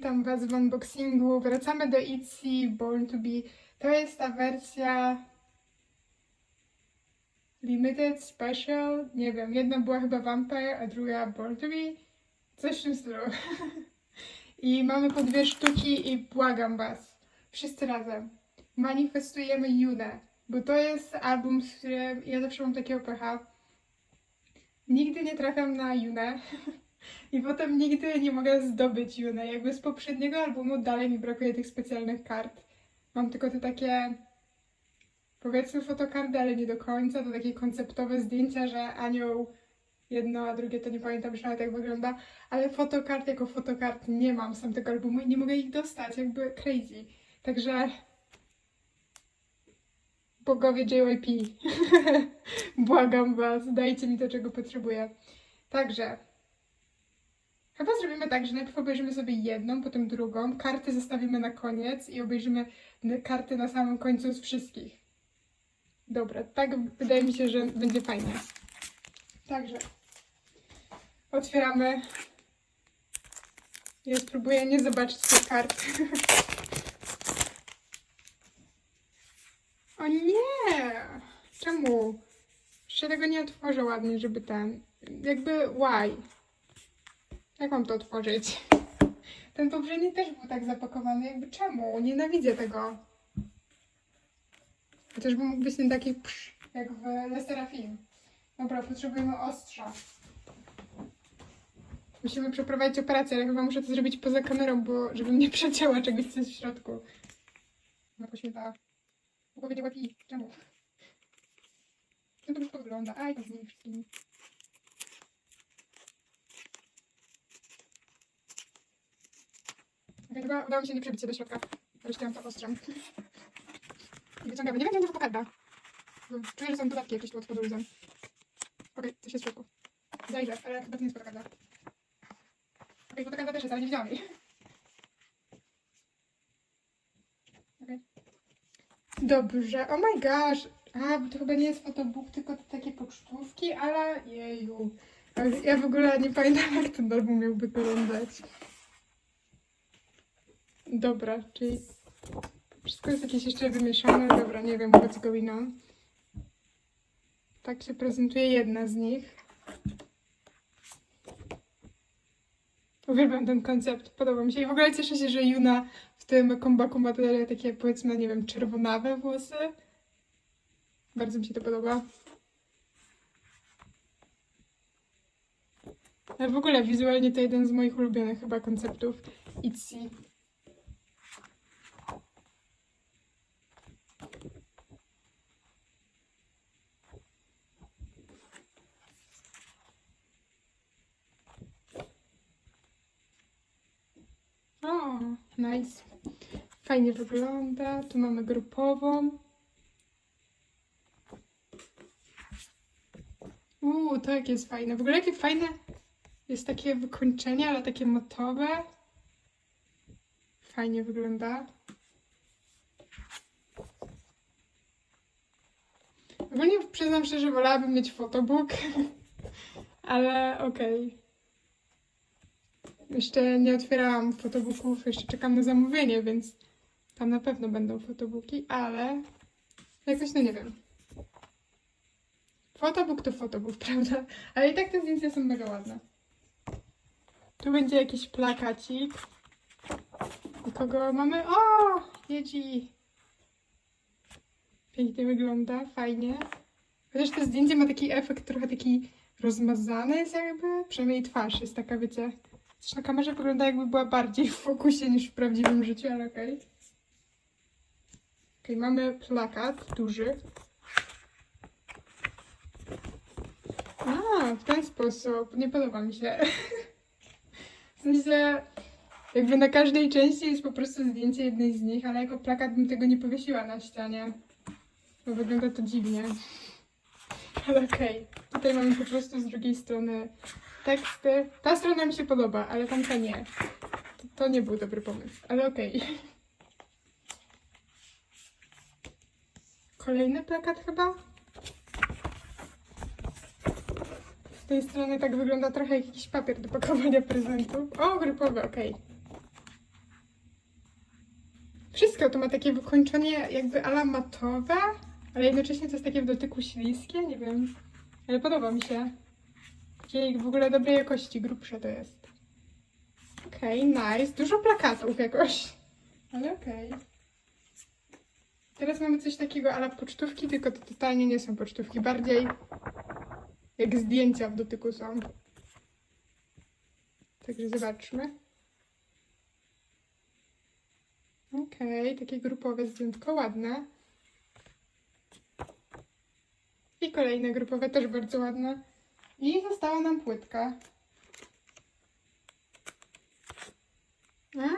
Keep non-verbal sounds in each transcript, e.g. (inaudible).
witam Was w unboxingu. Wracamy do Etsy Born to Be. To jest ta wersja Limited, Special, nie wiem, jedna była chyba Vampire, a druga Born to Be. Coś w tym stylu. (laughs) I mamy po dwie sztuki i błagam Was, wszyscy razem, manifestujemy Junę, bo to jest album, z którym ja zawsze mam takiego pecha. Nigdy nie trafiam na Junę. (laughs) I potem nigdy nie mogę zdobyć Junę. Jakby z poprzedniego albumu dalej mi brakuje tych specjalnych kart. Mam tylko te takie, powiedzmy fotokarty, ale nie do końca. To takie konceptowe zdjęcia, że anioł jedno, a drugie to nie pamiętam już nawet jak wygląda. Ale fotokart jako fotokart nie mam z tamtego albumu i nie mogę ich dostać. Jakby crazy. Także bogowie JYP. (laughs) Błagam was, dajcie mi to, czego potrzebuję. Także Chyba zrobimy tak, że najpierw obejrzymy sobie jedną, potem drugą, karty zostawimy na koniec i obejrzymy karty na samym końcu z wszystkich. Dobra, tak wydaje mi się, że będzie fajnie. Także otwieramy. Ja spróbuję nie zobaczyć tych kart. (laughs) o nie! Czemu? Jeszcze tego nie otworzę ładnie, żeby ten... Jakby why? Jak mam to otworzyć? Ten poprzedni też był tak zapakowany, jakby czemu? Nienawidzę tego. Chociażby mógł być ten taki psz, jak w Le. Dobra, potrzebujemy ostrza. Musimy przeprowadzić operację, ale chyba muszę to zrobić poza kamerą, bo żebym nie (laughs) przecięła czegoś, co jest w środku. No poświęta. Mogę wiedzieć łatwiej. Czemu? No to już wygląda. Aj, to z nimi wszystkimi. Okej, chyba udało mi się nie przebić się do środka. Resztę to ostrzem. I wyciągamy. Nie wiem, gdzie to fotokarta. Hmm, Czuję, że są dodatki jakieś tu od. Okej, coś jest w środku. Zajrzę, ale chyba to nie jest fotokarta. Okej, fotokarta też jest, ale nie widziałam jej. Dobrze, oh my gosh. A, bo to chyba nie jest fotobook, tylko takie pocztówki, ale jeju. Ja w ogóle nie pamiętam, jak ten album miałby wyglądać. Dobra, czyli wszystko jest jakieś jeszcze wymieszane. Dobra, nie wiem, what's going on. Tak się prezentuje jedna z nich. Uwielbiam ten koncept, podoba mi się. I w ogóle cieszę się, że Juna w tym kombaku ma takie, powiedzmy, nie wiem, czerwonawe włosy. Bardzo mi się to podoba. Ale w ogóle wizualnie to jeden z moich ulubionych chyba konceptów Itsy. O, nice. Fajnie wygląda. Tu mamy grupową. Uuu, to jakie jest fajne. W ogóle jakie fajne jest takie wykończenie, ale takie matowe. Fajnie wygląda. Ogólnie przyznam szczerze, że wolałabym mieć fotobook, (laughs) ale okej. Jeszcze nie otwierałam fotobooków, jeszcze czekam na zamówienie, więc tam na pewno będą fotobooki, ale jakoś no nie wiem. Fotobook to fotobook, (laughs) prawda? Ale i tak te zdjęcia są mega ładne. Tu będzie jakiś plakacik. I kogo mamy? O! Jedzi! Pięknie wygląda, fajnie. Chociaż to zdjęcie ma taki efekt trochę taki rozmazany jest jakby. Przynajmniej twarz jest taka, wiecie. Też na kamerze wygląda jakby była bardziej w fokusie niż w prawdziwym życiu, ale okej. Okej, mamy plakat duży. A, w ten sposób. Nie podoba mi się. (laughs) W sensie, jakby na każdej części jest po prostu zdjęcie jednej z nich, ale jako plakat bym tego nie powiesiła na ścianie. Bo wygląda to dziwnie. (laughs) Ale okej. Tutaj mamy po prostu z drugiej strony teksty. Ta strona mi się podoba, ale tamta nie. To, to nie był dobry pomysł, ale okej. (laughs) Kolejny plakat chyba? Z tej strony tak wygląda trochę jak jakiś papier do pakowania prezentów. O, grupowy, okej. Wszystko to ma takie wykończenie jakby ala matowe, ale jednocześnie to jest takie w dotyku śliskie, nie wiem. Ale podoba mi się. Takie w ogóle dobrej jakości, grubsze to jest. Okej, nice. Dużo plakatów jakoś. Ale okej. Teraz mamy coś takiego ala pocztówki, tylko to totalnie nie są pocztówki. Bardziej jak zdjęcia w dotyku są. Także zobaczmy. Okej, takie grupowe zdjętko, ładne. I kolejne grupowe, też bardzo ładne. I została nam płytka. A.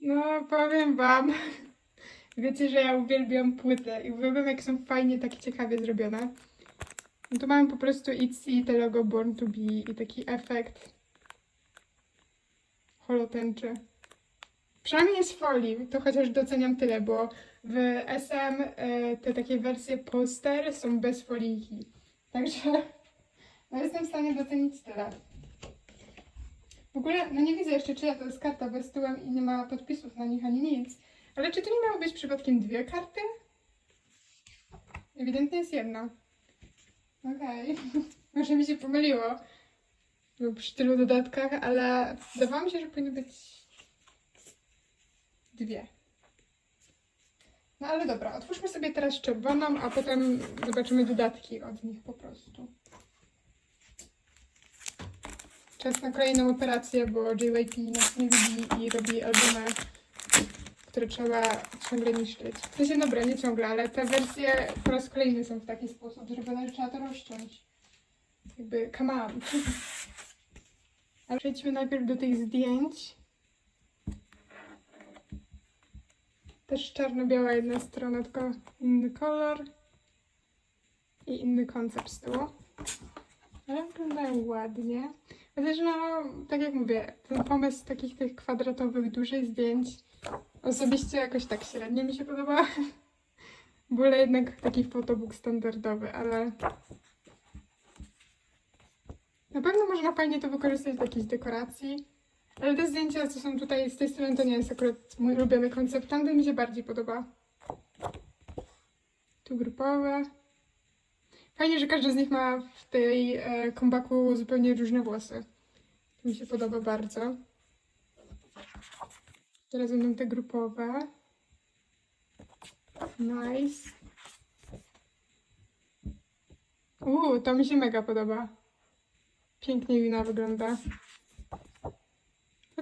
No, powiem wam. (laughs) Wiecie, że ja uwielbiam płytę i uwielbiam, jak są fajnie, tak ciekawie zrobione. No tu mamy po prostu Itzy, te logo Born to Be i taki efekt holotęczy. Przynajmniej z folii, to chociaż doceniam tyle, bo w SM e, te takie wersje poster są bez folii. Także no jestem w stanie docenić tyle. W ogóle, no nie widzę jeszcze, czyja to jest karta, bo jest tyłem i nie ma podpisów na nich ani nic. Ale czy to nie miało być przypadkiem dwie karty? Ewidentnie jest jedna. Okej. (laughs) Może mi się pomyliło. No, przy tylu dodatkach, ale wydawało mi się, że powinny być dwie. No ale dobra, otwórzmy sobie teraz czerwoną, a potem zobaczymy dodatki od nich po prostu. Czas na kolejną operację, bo JYP nas nie lubi i robi albumy, które trzeba ciągle niszczyć. W sensie, dobra, nie ciągle, ale te wersje po raz kolejny są w taki sposób zrobione, że trzeba to rozciąć. Jakby, come on. (laughs) Ale przejdźmy najpierw do tych zdjęć. Też czarno-biała jedna strona, tylko inny kolor i inny koncept z tyłu. Ale wyglądają ładnie. Chociaż no, tak jak mówię, ten pomysł takich tych kwadratowych, dużych zdjęć osobiście jakoś tak średnio mi się podoba. (laughs) Wolę jednak taki fotobook standardowy, ale na pewno można fajnie to wykorzystać do jakiejś dekoracji. Ale te zdjęcia, co są tutaj z tej strony, to nie jest akurat mój ulubiony koncept. Tamten mi się bardziej podoba. Tu grupowe. Fajnie, że każdy z nich ma w tej e, kombaku zupełnie różne włosy. To mi się podoba bardzo. Teraz będą te grupowe. Nice. Uuu, to mi się mega podoba. Pięknie Wina wygląda.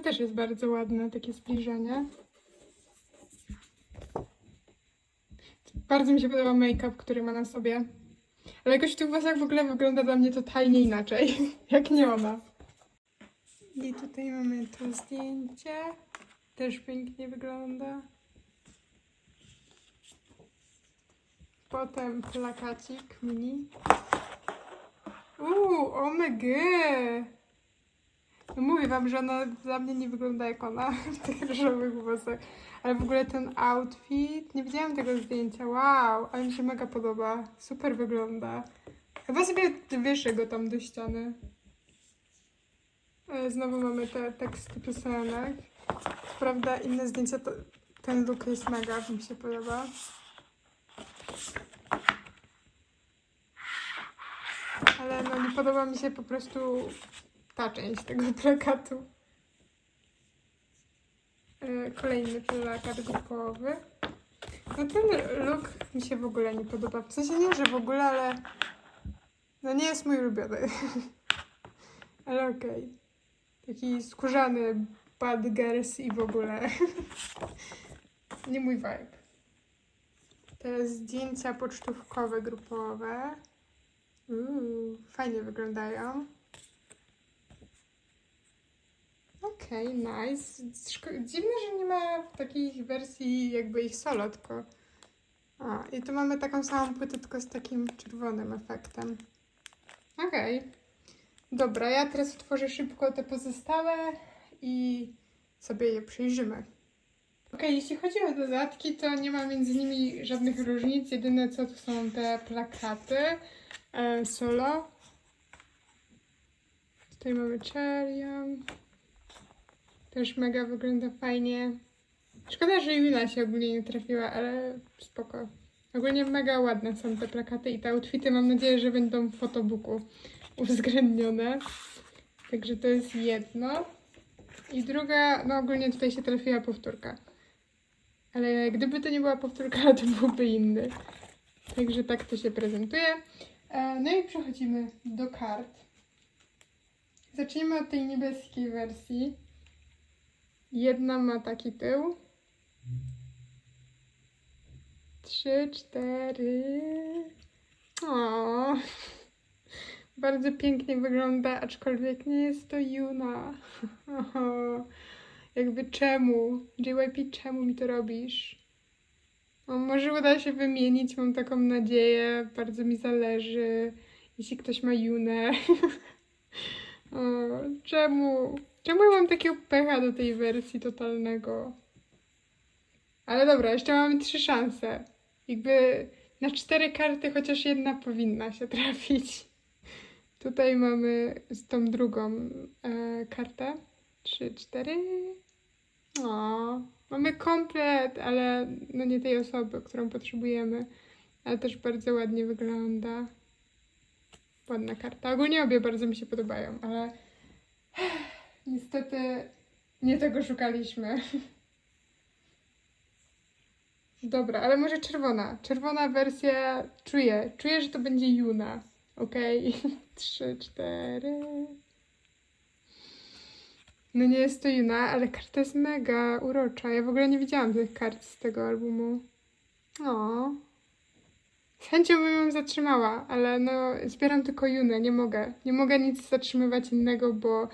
Też jest bardzo ładne, takie zbliżenie. Bardzo mi się podoba make-up, który ma na sobie. Ale jakoś w tych włosach w ogóle wygląda dla mnie totalnie inaczej, (laughs) jak nie ona. I tutaj mamy to zdjęcie. Też pięknie wygląda. Potem plakacik mini. Uuu, omg! No mówię wam, że ona dla mnie nie wygląda jak ona w tych różowych włosach. Ale w ogóle ten outfit, nie widziałam tego zdjęcia, wow, ale mi się mega podoba. Super wygląda. Chyba sobie wyszę go tam do ściany. E, Znowu mamy te teksty piosenek. Prawda inne zdjęcia, to ten look jest mega, mi się podoba. Ale no nie podoba mi się po prostu ta część tego (laughs) plakatu. E, Kolejny plakat grupowy. No ten look mi się w ogóle nie podoba. W sensie nie, że w ogóle, ale no nie jest mój ulubiony. (laughs) ale okej. Taki skórzany bad girls i w ogóle. (laughs) nie mój vibe. Te zdjęcia pocztówkowe, grupowe. Uuu, fajnie wyglądają. Okej, nice. Szko- Dziwne, że nie ma takich wersji jakby ich solo, tylko... A, i tu mamy taką samą płytę, tylko z takim czerwonym efektem. Okej. Dobra, ja teraz otworzę szybko te pozostałe i sobie je przyjrzymy. Okej, jeśli chodzi o dodatki, to nie ma między nimi żadnych różnic. Jedyne co to są te plakaty e, solo. Tutaj mamy Cherion. Też mega wygląda fajnie. Szkoda, że Juna się ogólnie nie trafiła, ale spoko. Ogólnie mega ładne są te plakaty i te outfity. Mam nadzieję, że będą w fotobooku uwzględnione. Także to jest jedno. I druga, no ogólnie tutaj się trafiła powtórka. Ale gdyby to nie była powtórka, (laughs) to byłby inny. Także tak to się prezentuje. E, No i przechodzimy do kart. Zacznijmy od tej niebieskiej wersji. Jedna ma taki tył. Trzy, cztery. O, bardzo pięknie wygląda, aczkolwiek nie jest to Juna. Jakby czemu? JYP, czemu mi to robisz? O, może uda się wymienić, mam taką nadzieję. Bardzo mi zależy, jeśli ktoś ma Junę. (laughs) o, czemu? Czemu ja mam takiego pecha do tej wersji totalnego? Ale dobra, jeszcze mamy trzy szanse. Jakby na cztery karty chociaż jedna powinna się (laughs) trafić. Tutaj mamy z tą drugą e, kartę. Trzy, cztery. O, mamy komplet, ale no nie tej osoby, którą potrzebujemy. Ale też bardzo ładnie wygląda. Ładna karta. Ogólnie obie bardzo mi się podobają, ale (sighs) niestety nie tego szukaliśmy. Dobra, ale może czerwona. Czerwona wersja czuję. Czuję, że to będzie Juna. Okej. (laughs) Trzy, cztery. No nie jest to Juna, ale karta jest mega urocza. Ja w ogóle nie widziałam tych kart z tego albumu. O. Z chęcią bym ją zatrzymała, ale no zbieram tylko Junę, nie mogę. Nie mogę nic zatrzymywać innego, bo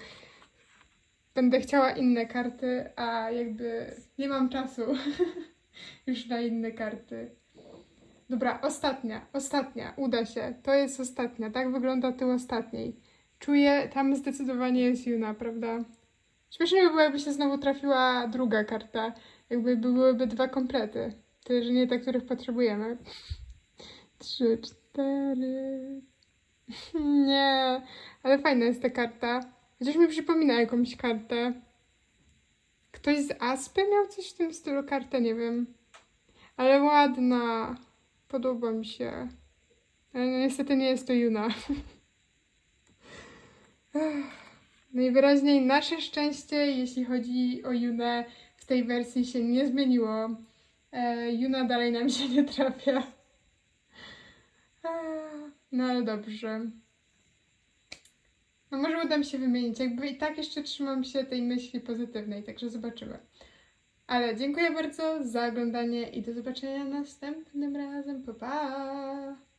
będę chciała inne karty, a jakby nie mam czasu (laughs) już na inne karty. Dobra, ostatnia, ostatnia, uda się. To jest ostatnia, tak wygląda tył ostatniej. Czuję, tam zdecydowanie jest Juna, prawda? Śmiesznie by było, jakby się znowu trafiła druga karta. Jakby byłyby dwa komplety. Tyle, że nie te, których potrzebujemy. Trzy, cztery. (laughs) Nie, ale fajna jest ta karta. Chociaż mi przypomina jakąś kartę. Ktoś z Aspy miał coś w tym stylu kartę, nie wiem. Ale ładna. Podoba mi się. Ale no niestety nie jest to Juna. (laughs) Najwyraźniej nasze szczęście, jeśli chodzi o Junę, w tej wersji się nie zmieniło. E, Juna dalej nam się nie trafia. No ale dobrze. No może uda mi się wymienić. Jakby i tak jeszcze trzymam się tej myśli pozytywnej, także zobaczymy. Ale dziękuję bardzo za oglądanie i do zobaczenia następnym razem. Pa, pa!